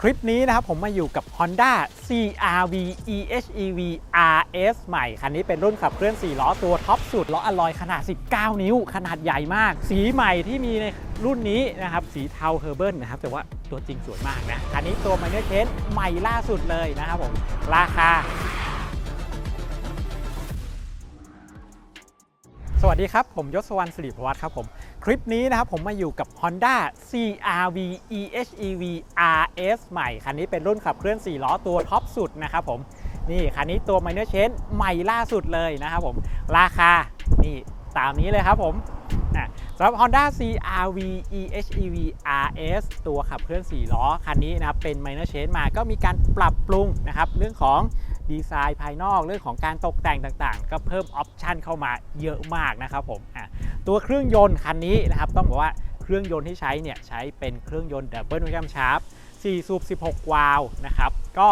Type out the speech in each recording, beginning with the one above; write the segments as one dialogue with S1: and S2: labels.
S1: คลิปนี้นะครับผมมาอยู่กับ Honda CRV EHEV RS ใหม่ คันนี้เป็นรุ่นขับเคลื่อน 4 ล้อตัวท็อปสุดล้ออลลอยขนาด 19 นิ้ว ขนาดใหญ่มาก สีใหม่ที่มีในรุ่นนี้นะครับ สีเทาเฮอร์เบิลนะครับ แต่ว่าตัวจริงสวยมากนะ คันนี้ตัว Minor Change ใหม่ล่าสุดเลยนะครับผม ราคาสวัสดีครับ ผมยศวรรณสิริพวัฒน์ครับผม คลิปนี้นะครับผมมาอยู่กับ Honda CRV EHEV RS ใหม่ คันนี้เป็นรุ่นขับเคลื่อน 4 ล้อตัวท็อปสุดนะครับผม นี่คันนี้ตัว Minor Change ใหม่ล่าสุดเลยนะครับผม ราคา นี่ตามนี้เลยครับผมสำหรับ Honda CRV EHEV RS ตัวขับเคลื่อน 4 ล้อ คันนี้นะครับเป็น Minor Change มาก็มีการปรับปรุงนะครับเรื่องของ ดีไซน์ภายนอกเรื่องของการตกแต่งต่างๆ ก็เพิ่มออปชันเข้ามาเยอะมากนะครับผมตัวเครื่องยนต์คันนี้นะครับต้องบอกว่าเครื่องยนต์ที่ใช้เนี่ยใช้เป็นเครื่องยนต์ดับเบิลแคมชาร์ป4สูบ 16 วาล์วนะครับก็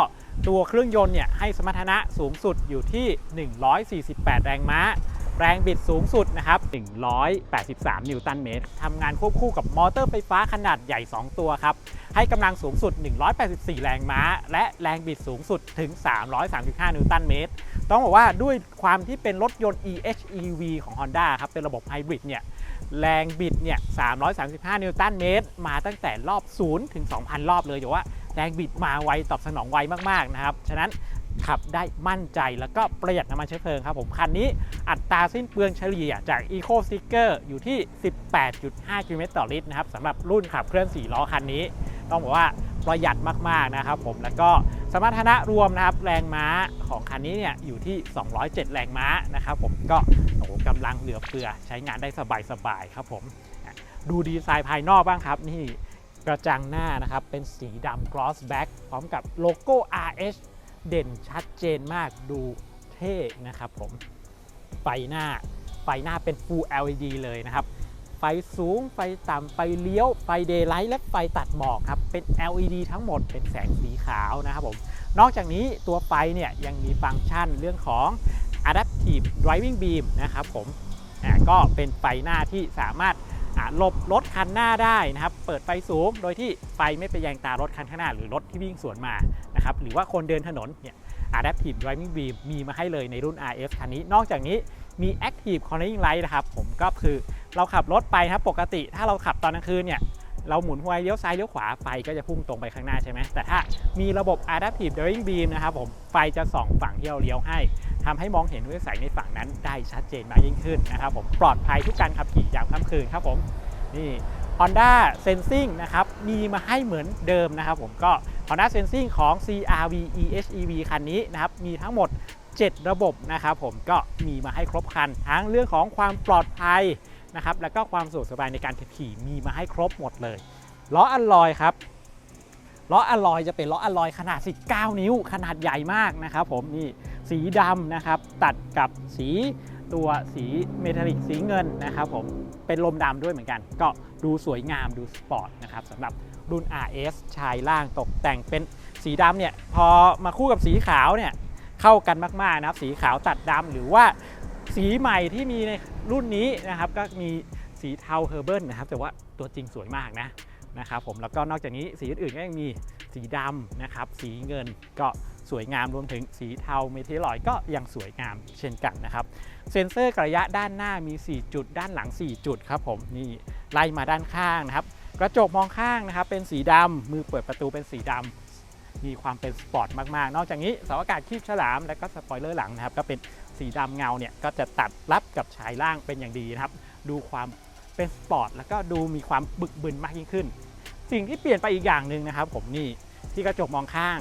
S1: ตัวเครื่องยนต์เนี่ยให้สมรรถนะสูงสุดอยู่ที่ 148 แรงม้า แรงบิดสูงสุดนะครับ 183 นิวตันเมตรทำงานควบคู่กับมอเตอร์ไฟฟ้าขนาดใหญ่ 2 ตัวครับ ให้กำลังสูงสุด 184 แรงม้า และแรงบิดสูงสุดถึง 335 นิวตันเมตร ต้องบอกว่าด้วยความที่เป็นรถยนต์ EHEV ของ Honda ครับ เป็นระบบไฮบริดเนี่ย แรงบิดเนี่ย 335 นิวตันเมตร มาตั้งแต่รอบ 0 ถึง 2,000 รอบเลยอย่าว่าแรงบิดมาไวตอบสนองไวมาก ๆ นะครับ ฉะนั้น ขับได้มั่นใจแล้วก็ประหยัดน้ำมันเชื้อเพลิงครับผมคันนี้อัตราสิ้นเปลืองเฉลี่ยจาก Eco Sticker อยู่ที่ 18.5 กิโลเมตรต่อลิตรนะครับสำหรับรุ่นขับเคลื่อน 4 ล้อคันนี้ ต้องบอกว่าประหยัดมากๆนะครับผมแล้วก็สมรรถนะรวมนะครับแรงม้าของคันนี้เนี่ยอยู่ที่ 207 แรงม้านะครับผมก็โอ้โหกำลังเหลือเฟือใช้งานได้สบายๆครับผมดูดีไซน์ภายนอกบ้างครับนี่กระจังหน้านะครับเป็นสีดำ gloss back พร้อมกับโลโก้ RH เด่นชัดเจนมากดูเท่นะครับผมไฟหน้าไฟหน้าเป็น Full LED เลยนะครับไฟสูงไฟต่ำไฟเลี้ยวไฟเดย์ไลท์และไฟตัดหมอกครับเป็น LED ทั้งหมดเป็นแสงสีขาวนะครับผมนอกจากนี้ตัวไฟเนี่ยยังมีฟังก์ชันเรื่องของ Adaptive Driving Beam นะครับผมก็เป็นไฟหน้าที่สามารถ หลบรถคันหน้าได้นะครับ เปิดไฟสูงโดยที่ไฟไม่ไปแยงตารถคันข้างหน้า หรือรถที่วิ่งสวนมานะครับหรือว่าคนเดินถนนเนี่ย Adaptive Driving Beam มีมาให้เลยในรุ่น RS คันนี้ นอกจากนี้มี Active Cornering Light นะครับผมก็คือเราขับรถไปนะครับปกติ ถ้าเราขับตอนกลางคืนเนี่ยเราหมุนหัวเลี้ยวซ้ายเลี้ยวขวาไฟก็จะพุ่งตรงไปข้างหน้าใช่ไหมแต่ถ้ามีระบบ Adaptive Driving Beam นะครับผมไฟจะส่องฝั่งที่เราเลี้ยวให้ ทำให้มองเห็นวิสัยในฝั่งนั้นได้ชัดเจนมากยิ่งขึ้นนะครับผมปลอดภัยทุกการขับขี่ยามค่ำคืนครับผมนี่ Honda Sensing นะครับมีมาให้เหมือนเดิมนะครับผมก็ Honda Sensing ของ CRV EHEV คันนี้นะครับมีทั้งหมด 7 ระบบนะครับผมก็มีมาให้ครบคัน ทั้งเรื่องของความปลอดภัยนะครับแล้วก็ความสะดวกสบายในการขับขี่มีมาให้ครบหมดเลยล้ออัลลอยครับล้ออัลลอยจะเป็นล้ออัลลอยขนาด 19 นิ้วขนาดใหญ่มากนะครับผมนี่ สีดำนะครับ ตัดกับสีตัวสีเมทัลลิกสีเงินนะครับผมเป็นลมดำด้วยเหมือนกัน ก็ดูสวยงามดูสปอร์ตนะครับสำหรับรุ่น RS ชายล่างตกแต่งเป็นสีดำเนี่ยพอมาคู่กับสีขาวเนี่ยเข้ากันมากๆนะครับ สีขาวตัดดำหรือว่าสีใหม่ที่มีในรุ่นนี้นะครับ ก็มีสีเทาเฮอร์เบิลนะครับ แต่ว่าตัวจริงสวยมากนะนะครับผมแล้วก็นอกจากนี้สีอื่นๆก็ยังมีสีดำนะครับ สีเงินก็ สวยงามรวมถึงสีเทาเมทิลอยก็ยังสวยงามเช่นกันนะครับ เซ็นเซอร์ระยะด้านหน้ามี 4 จุด ด้านหลัง 4 จุดครับผมนี่ไล่มาด้านข้างนะครับ กระจกมองข้างนะครับเป็นสีดำมือเปิดประตูเป็นสีดำมีความเป็นสปอร์ตมากๆ นอกจากนี้เสาอากาศคีบฉลาม และก็สปอยเลอร์หลังนะครับก็เป็นสีดำเงาเนี่ยก็จะตัดรับกับชายล่างเป็นอย่างดีนะครับ ดูความเป็นสปอร์ตแล้วก็ดูมีความบึกบึนมากยิ่งขึ้น สิ่งที่เปลี่ยนไปอีกอย่างหนึ่งนะครับ ผมนี่ที่กระจกมองข้าง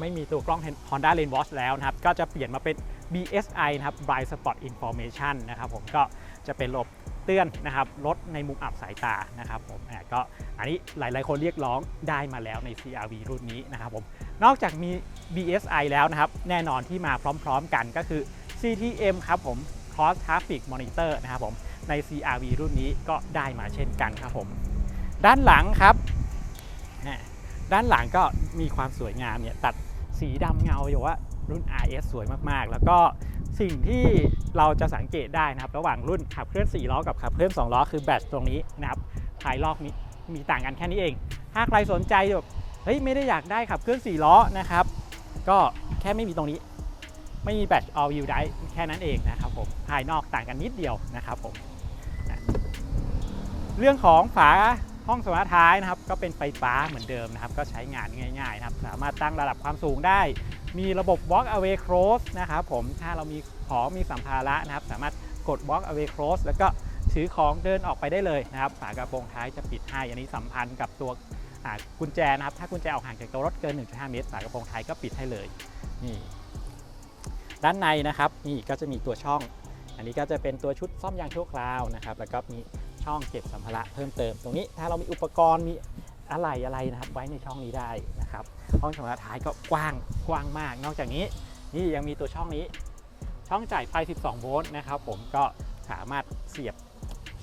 S1: ไม่มีตัวกล้อง Honda Lane Watch แล้วนะครับ ก็จะเปลี่ยนมาเป็น BSI นะครับ Blind Spot Information นะครับผมก็จะเป็นระบบเตือนนะครับรถในมุมอับสายตานะครับผมก็อันนี้หลายๆ คนเรียกร้องได้มาแล้วใน CRV รุ่นนี้นะครับผมนอกจากมี BSI แล้วนะครับ แน่นอนที่มาพร้อมๆกันก็คือ CTM ครับผม Cross Traffic Monitor นะครับผมใน CRV รุ่นนี้ก็ได้มาเช่นกันครับผม ด้านหลังครับ ด้านหลังก็มีความสวยงามเนี่ยตัดสีดำเงาอยู่ว่ารุ่น RS สวยมากๆ แล้วก็สิ่งที่เราจะสังเกตได้นะครับระหว่างรุ่นขับเคลื่อน 4 ล้อกับขับเคลื่อน 2 ล้อคือแบตตรงนี้นะครับภายรอบมีมีต่างกันแค่นี้เอง ถ้าใครสนใจแบบเฮ้ยไม่ได้อยากได้ขับเคลื่อน 4 ล้อนะครับ ก็แค่ไม่มีตรงนี้ ไม่มีแบต all wheel drive แค่นั้นเองนะครับผมภายนอกต่างกันนิดเดียวนะครับผมนะเรื่องของฝา ห้องสมรรท้ายนะครับก็เป็นไฟฟ้าเหมือนเดิมนะครับ ก็ใช้งานง่ายๆนะครับ สามารถตั้งระดับความสูงได้ มีระบบ walk away close นะครับผมถ้าเรามีของมีสัมภาระนะครับ สามารถกด walk away close แล้วก็ถือของเดินออกไปได้เลยนะครับ ฝากระโปรงท้ายจะปิดให้อันนี้สัมพันธ์กับตัวกุญแจนะครับ ถ้ากุญแจออกห่างจากตัวรถเกิน 1.5 เมตร ฝากระโปรงท้ายก็ปิดให้เลยนี่ด้านในนะครับนี่ก็จะมีตัวช่อง อันนี้ก็จะเป็นตัวชุดซ่อมยางชั่วคราวนะครับ แล้วก็มี ช่องเก็บสัมภาระเพิ่มเติม ตรงนี้ถ้าเรามีอุปกรณ์มีอะไรอะไรนะครับ ไว้ในช่องนี้ได้นะครับห้องสัมรรถท้ายก็กว้างกว้างมาก นอกจากนี้นี่ยังมีตัวช่องนี้ ช่องจ่ายไฟ 12 โวลต์นะครับ ผมก็สามารถเสียบ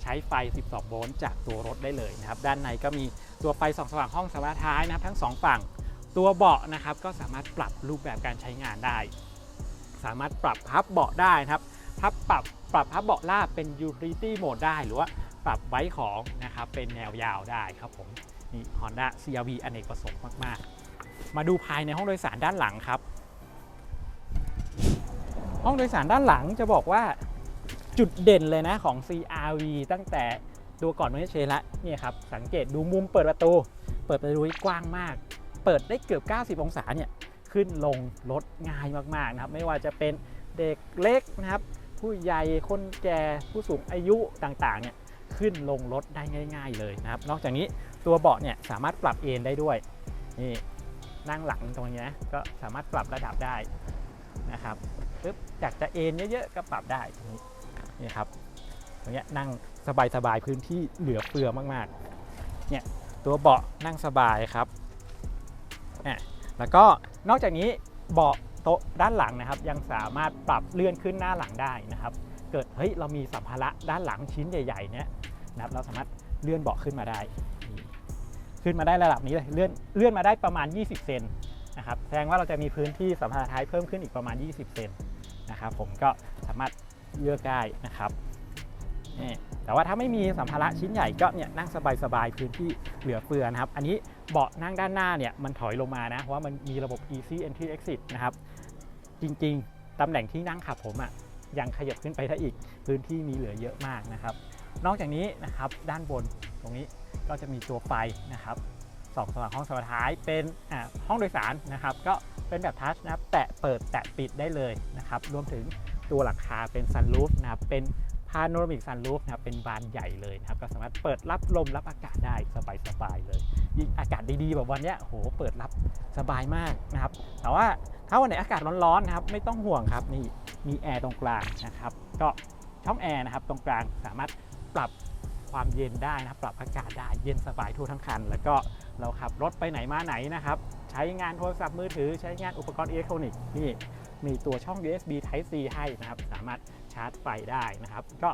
S1: ใช้ไฟ 12 โวลต์จากตัวรถได้เลยนะครับ ด้านในก็มีตัวไฟส่องสว่างห้องสัมรรถท้ายนะครับ ทั้งสองฝั่งตัวเบาะนะครับก็สามารถปรับรูปแบบการใช้งานได้ สามารถปรับพับเบาะได้นะครับพับปรับปรับพับเบาะลาบเป็น utility mode ได้หรือว่า ปรับไว้ของนะครับเป็นแนวยาวได้ครับผมนี่ Honda CRV อเนกประสงค์มากๆ มาดูภายในห้องโดยสารด้านหลังครับ ห้องโดยสารด้านหลังจะบอกว่าจุดเด่นเลยนะของ CRV ตั้งแต่ตัวก่อนไม่เชนละเนี่ยครับสังเกตดูมุมเปิดประตู เปิดประตูกว้างมาก เปิดได้เกือบ 90 องศาเนี่ยขึ้นลงรถง่ายมากๆนะครับ ไม่ว่าจะเป็นเด็กเล็กนะครับ ผู้ใหญ่คนแก่ผู้สูงอายุต่างๆเนี่ย ขึ้นลงรถได้ง่าย ๆ เลยนะครับ นอกจากนี้ตัวเบาะเนี่ยสามารถปรับเอนได้ด้วยนี่นั่งหลังตรงนี้นะก็สามารถปรับระดับได้นะครับปึ๊บจากจะเอนเยอะๆก็ปรับได้ตรงนี้นี่ครับตรงนี้นั่งสบายๆพื้นที่เหลือเฟือมากๆเนี่ยตัวเบาะนั่งสบายครับอะแล้วก็นอกจากนี้เบาะโต๊ะด้านหลังนะครับ ยังสามารถปรับเลื่อนขึ้นหน้าหลังได้นะครับ เกิดเฮ้ยเรามีสัมภาระด้านหลังชิ้นใหญ่ๆเนี่ย นะครับเราสามารถเลื่อนเบาะขึ้นมาได้ ขึ้นมาได้ระดับนี้เลยเลื่อนเลื่อนมาได้ประมาณ 20 เซนนะครับแสดงว่าเราจะมีพื้นที่สัมภาระท้ายเพิ่มขึ้นอีกประมาณ 20 เซนนะครับผมก็สามารถเลือกได้นะครับแต่ว่าถ้าไม่มีสัมภาระชิ้นใหญ่ก็เนี่ยนั่งสบายๆพื้นที่เหลือเฟือนะครับ อันนี้เบาะนั่งด้านหน้าเนี่ยมันถอยลงมานะเพราะว่ามันมีระบบ easy entry exit นะครับ จริงๆ ตำแหน่งที่นั่งขับผมอะ่ะยังขยับขึ้นไปได้อีกพื้นที่มีเหลือเยอะมากนะครับ นอกจากนี้นะครับด้านบนตรงนี้ก็จะมีตัวไฟนะครับสองสว่างห้องสว่างท้ายเป็นห้องโดยสารนะครับ ก็เป็นแบบทัชนะครับ แตะเปิดแตะปิดได้เลยนะครับ รวมถึงตัวหลังคาเป็นซันรูฟนะครับ เป็นพาโนรามิกซันรูฟนะครับ เป็นบานใหญ่เลยนะครับ ก็สามารถเปิดรับลมรับอากาศได้สบายๆเลยยิ่งอากาศดีๆแบบวันนี้โหเปิดรับสบายมากนะครับ แต่ว่าถ้าวันไหนอากาศร้อนๆนะครับ ไม่ต้องห่วงครับนี่มีแอร์ตรงกลางนะครับ ก็ช่องแอร์นะครับตรงกลางสามารถ ปรับความเย็นได้นะครับปรับอากาศได้เย็นสบายทั่วทั้งคัน แล้วก็เราขับรถไปไหนมาไหนนะครับ ใช้งานโทรศัพท์มือถือ ใช้งานอุปกรณ์อิเล็กทรอนิกส์นี่มีตัวช่อง USB Type C ให้นะครับ สามารถชาร์จไฟได้นะครับ ก็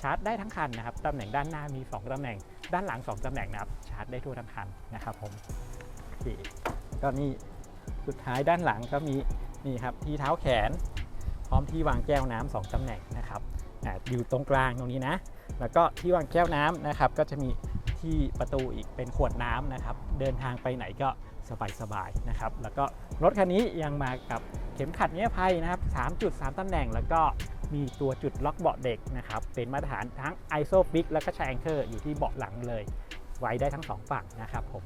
S1: ชาร์จได้ทั้งคันนะครับตำแหน่งด้านหน้ามี 2ตำแหน่ง ด้านหลัง 2ตำแหน่งนะครับ ชาร์จได้ทั่วทั้งคันนะครับผมโอเคก็นี่สุดท้ายด้านหลังก็มีนี่ครับที่เท้าแขน พร้อมที่วางแก้วน้ำสองตำแหน่งนะครับอยู่ตรงกลางตรงนี้นะ แล้วก็ที่วางแก้วน้ำนะครับ ก็จะมีที่ประตูอีกเป็นขวดน้ำนะครับ เดินทางไปไหนก็สบายๆนะครับ แล้วก็รถคันนี้ยังมากับเข็มขัดนิรภัยนะครับ3จุด3ตำแหน่ง แล้วก็มีตัวจุดล็อกเบาะเด็กนะครับ เป็นมาตรฐานทั้ง ISO FIX แล้วก็ c h a n k e r อยู่ที่เบาะหลังเลย ไว้ได้ทั้งสองฝั่งนะครับผม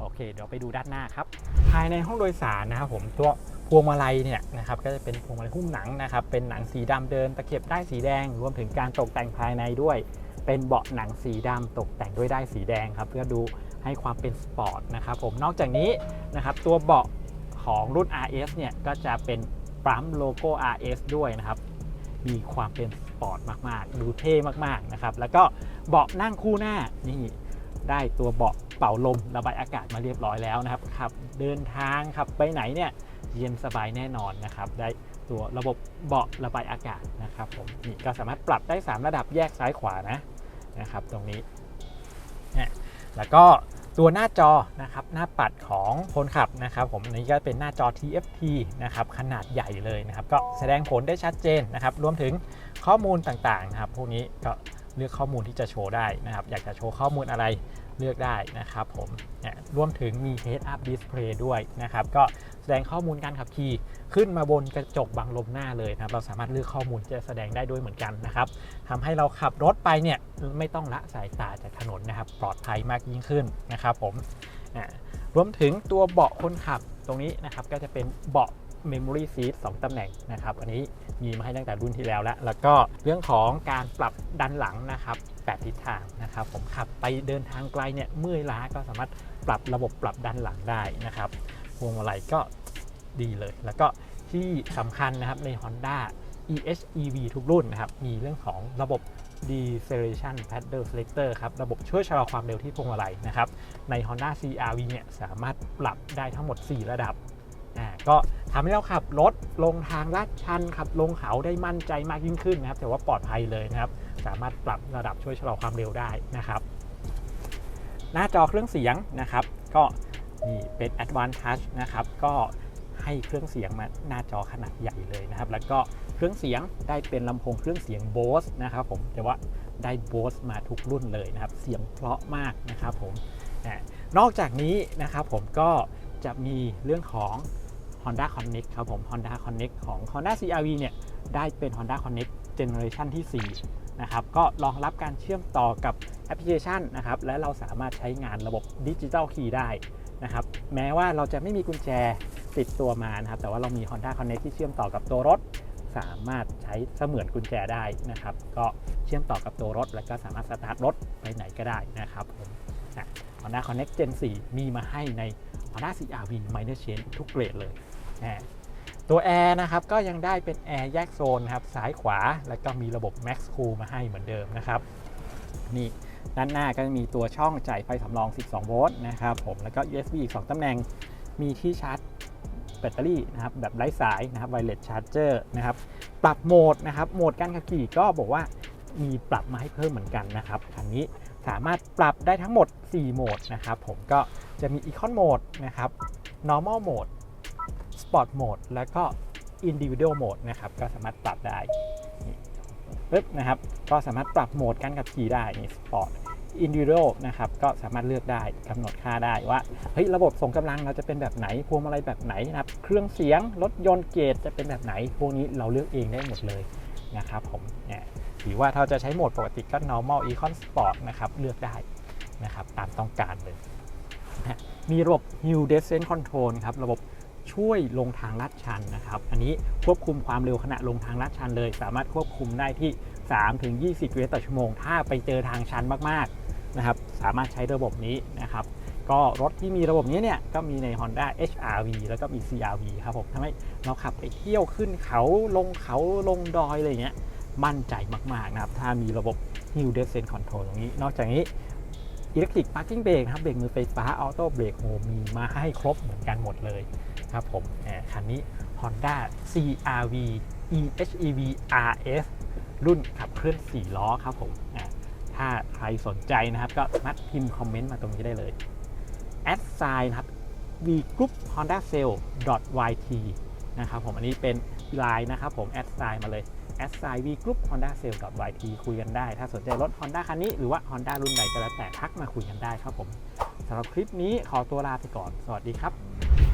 S1: โอเค เดี๋ยวไปดูด้านหน้าครับ ภายในห้องโดยสารนะครับผมตัว พวงมาลัยเนี่ยนะครับก็จะเป็นพวงมาลัยหุ้มหนังนะครับเป็นหนังสีดำเดินตะเข็บได้สีแดง รวมถึงการตกแต่งภายในด้วย เป็นเบาะหนังสีดำตกแต่งด้วยได้ายสีแดงครับเพื่อดูให้ความเป็นสปอร์ตนะครับผมนอกจากนี้นะครับตัวเบาะของรุ่น RS เนี่ยก็จะเป็นปั๊มโลโก้ RS ด้วยนะครับมีความเป็นสปอร์ตมากๆ ดูเท่มากๆนะครับแล้วก็เบาะนั่งคู่หน้านี่ได้ตัวเบาะเป่าลมระบายอากาศมาเรียบร้อยแล้วนะครับขับเดินทางขับไปไหนเนี่ย เย็นสบายแน่นอนนะครับได้ตัวระบบเบาะระบายอากาศนะครับผมนี่ก็สามารถปรับได้ 3 ระดับแยกซ้ายขวานะนะครับ ตรงนี้นี่แล้วก็ตัวหน้าจอนะครับหน้าปัดของคนขับนะครับ ผมนี้ก็เป็นหน้าจอ TFT นะครับขนาดใหญ่เลยนะครับ ก็แสดงผลได้ชัดเจนนะครับ รวมถึงข้อมูลต่างๆนะครับ พวกนี้ก็เลือกข้อมูลที่จะโชว์ได้นะครับ อยากจะโชว์ข้อมูลอะไรเลือกได้นะครับผมเนี่ยรวมถึงมี Head Up Display ด้วยนะครับ ก็ ดงข้อมูลการขับขี่ขึ้นมาบนกระจกบังลมหน้าเลยนะครับเราสามารถเลือกข้อมูลจะแสดงได้ด้วยเหมือนกันนะครับทำให้เราขับรถไปเนี่ยไม่ต้องละสายตาจากถนนนะครับ ปลอดภัยมากยิ่งขึ้นนะครับผมรวมถึงตัวเบาะคนขับตรงนี้นะครับก็จะเป็นเบาะ Memory Seat 2ตำแหน่งนะครับ อันนี้มีมาให้ตั้งแต่รุ่นที่แล้วแล้ว แล้วก็เรื่องของการปรับดันหลังนะครับ8ทิศทางนะครับ ผมขับไปเดินทางไกลเนี่ยเมื่อยล้าก็สามารถปรับระบบปรับดันหลังได้นะครับ พวงมาลัยก็ดีเลย แล้วก็ที่สำคัญนะครับใน Honda EHEV ทุกรุ่นนะครับ มีเรื่องของระบบ Deceleration Paddle Selector ครับ ระบบช่วยชะลอความเร็วที่พวงมาลัยนะครับ ใน Honda CR-V เนี่ย สามารถปรับได้ทั้งหมด 4 ระดับ อ่า ก็ทำให้เราขับรถลงทางลาดชันขับลงเขาได้มั่นใจมากยิ่งขึ้นนะครับ แต่ว่าปลอดภัยเลยนะครับ สามารถปรับระดับช่วยชะลอความเร็วได้นะครับ หน้าจอเครื่องเสียงนะครับ ก็ นี่เป็น Advanced Touch นะครับ ก็ให้เครื่องเสียงมาหน้าจอขนาดใหญ่เลยนะครับ แล้วก็เครื่องเสียงได้เป็นลำโพงเครื่องเสียง Bose นะครับผมแต่ว่าได้ Bose มาทุกรุ่นเลยนะครับ เสียงเพราะมากนะครับผมอ่นอกจากนี้นะครับผมก็จะมีเรื่องของ Honda Connect ครับผม Honda Connect ของ Honda CR-V เนี่ยได้เป็น Honda Connect Generation ที่ 4 นะครับ ก็รองรับการเชื่อมต่อกับแอปพลิเคชันนะครับ และเราสามารถใช้งานระบบดิจิ t a ลคีย์ได้ นะครับแม้ว่าเราจะไม่มีกุญแจติดตัวมานะครับแต่ว่าเรามี Honda Connect ที่เชื่อมต่อกับตัวรถ สามารถใช้เสมือนกุญแจได้นะครับ ก็เชื่อมต่อกับตัวรถ แล้วก็สามารถสตาร์ทรถไปไหนก็ได้นะครับผมอะ Honda Connect Gen 4มีมาให้ใน Honda CR-V Minor Change ทุกเกรดเลยตัวแอร์นะครับก็ยังได้เป็นแอร์แยกโซนครับซ้ายขวา แล้วก็มีระบบ Max Cool มาให้เหมือนเดิมนะครับนี่ ด้านหน้าก็จะมีตัวช่องจ่ายไฟสำรอง 12 โวลต์นะครับผมแล้วก็ USB อีก 2ตำแหน่งมีที่ชาร์จแบตเตอรี่นะครับแบบไร้สายนะครับ Wireless Charger นะครับปรับโหมดนะครับโหมดการขับขี่ก็บอกว่ามีปรับมาให้เพิ่มเหมือนกันนะครับคันนี้สามารถปรับได้ทั้งหมด 4 โหมดนะครับผมก็จะมี Econ Mode นะครับ Normal Mode Sport Mode แล้วก็ Individual Mode นะครับก็สามารถปรับได้ ปึ๊บนะครับ ก็สามารถปรับโหมดการขับขี่ได้นี่ Sport Individual นะครับ ก็สามารถเลือกได้กำหนดค่าได้ว่าเฮ้ยระบบส่งกำลังเราจะเป็นแบบไหนพวงมาลัยแบบไหนนะครับ เครื่องเสียงรถยนต์เกจจะเป็นแบบไหน พวกนี้เราเลือกเองได้หมดเลยนะครับผมเนี่ยหรือว่าถ้าจะใช้โหมดปกติก็ normal econ sport นะครับเลือกได้นะครับตามต้องการเลยนะมีระบบ hill descent control ครับระบบ ช่วยลงทางลาดชันนะครับ อันนี้ควบคุมความเร็วขณะลงทางลาดชันเลย สามารถควบคุมได้ที่ 3-20กิโลเมตรต่อชั่วโมง ถ้าไปเจอทางชันมากๆนะครับ สามารถใช้ระบบนี้นะครับ ก็รถที่มีระบบนี้เนี่ยก็มีใน Honda HR-V แล้วก็มี CR-V ครับผมทำให้เราขับไปเที่ยวขึ้นเขาลงเขาลงดอยอะไรเงี้ย มั่นใจมากๆนะครับ ถ้ามีระบบ Hill Descent Control ตรงนี้ นอกจากนี้ Electric Parking Brake นะครับเบรกมือไฟฟ้า Auto Brake โอ้มีมาให้ครบเหมือนกันหมดเลยครับผมแหมคันนี้ Honda CR-V EHEV RS รุ่นขับเคลื่อน 4 ล้อครับผมอ่าถ้าใครสนใจนะครับ ก็มารถพิมพ์คอมเมนต์มาตรงนี้ได้เลยแอดไซน์นะครับ v group honda sale yt นะครับผมอันนี้เป็นไลน์นะครับผมแอดไซน์มาเลย แอสไซน์ v group honda sale yt คุยกันได้ ถ้าสนใจรถ Honda คันนี้หรือว่า Honda รุ่นใดก็แล้วแต่ทักมาคุยกันได้ครับผมสำหรับคลิปนี้ขอตัวลาไปก่อน สวัสดีครับ